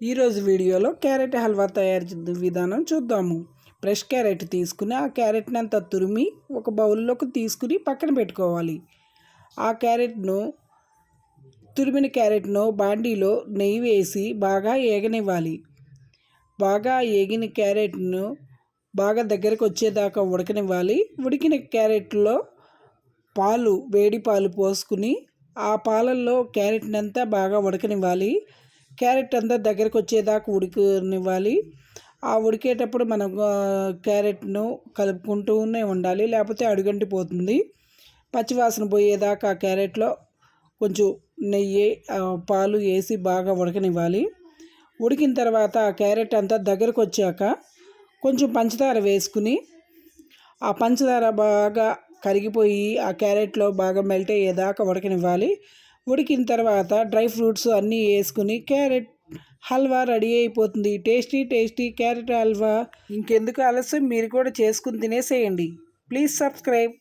ఈరోజు వీడియోలో క్యారెట్ హల్వా తయారు చేసే విధానం చూద్దాము. ఫ్రెష్ క్యారెట్ తీసుకుని ఆ క్యారెట్ని అంతా తురిమి ఒక బౌల్లోకి తీసుకుని పక్కన పెట్టుకోవాలి. ఆ క్యారెట్ను తురిమిన క్యారెట్ను బాండీలో నెయ్యి వేసి బాగా ఏగనివ్వాలి. బాగా ఏగిన క్యారెట్ను బాగా దగ్గరకు వచ్చేదాకా ఉడకనివ్వాలి. ఉడికిన క్యారెట్లో పాలు వేడి పాలు పోసుకుని ఆ పాలల్లో క్యారెట్ని అంతా బాగా ఉడకనివ్వాలి. క్యారెట్ అంతా దగ్గరకు వచ్చేదాకా ఉడికనివ్వాలి. ఆ ఉడికేటప్పుడు మనం క్యారెట్ను కలుపుకుంటూనే ఉండాలి. లేకపోతే అడుగంటి పోతుంది పచ్చివాసన పోయేదాకా ఆ క్యారెట్లో కొంచెం నెయ్యి పాలు వేసి బాగా ఉడకనివ్వాలి. ఉడికిన తర్వాత ఆ క్యారెట్ అంతా దగ్గరకు వచ్చాక కొంచెం పంచదార వేసుకుని ఆ పంచదార బాగా కరిగిపోయి ఆ క్యారెట్లో బాగా మెల్ట్ అయ్యేదాకా ఉడకనివ్వాలి. ఉడికిన తర్వాత డ్రై ఫ్రూట్స్ అన్నీ వేసుకుని క్యారెట్ హల్వా రెడీ అయిపోతుంది. Tasty tasty carrot halwa. ఇంకెందుకు ఆలస్యం? మీరు కూడా చేసుకుని తినేసేయండి. Please subscribe.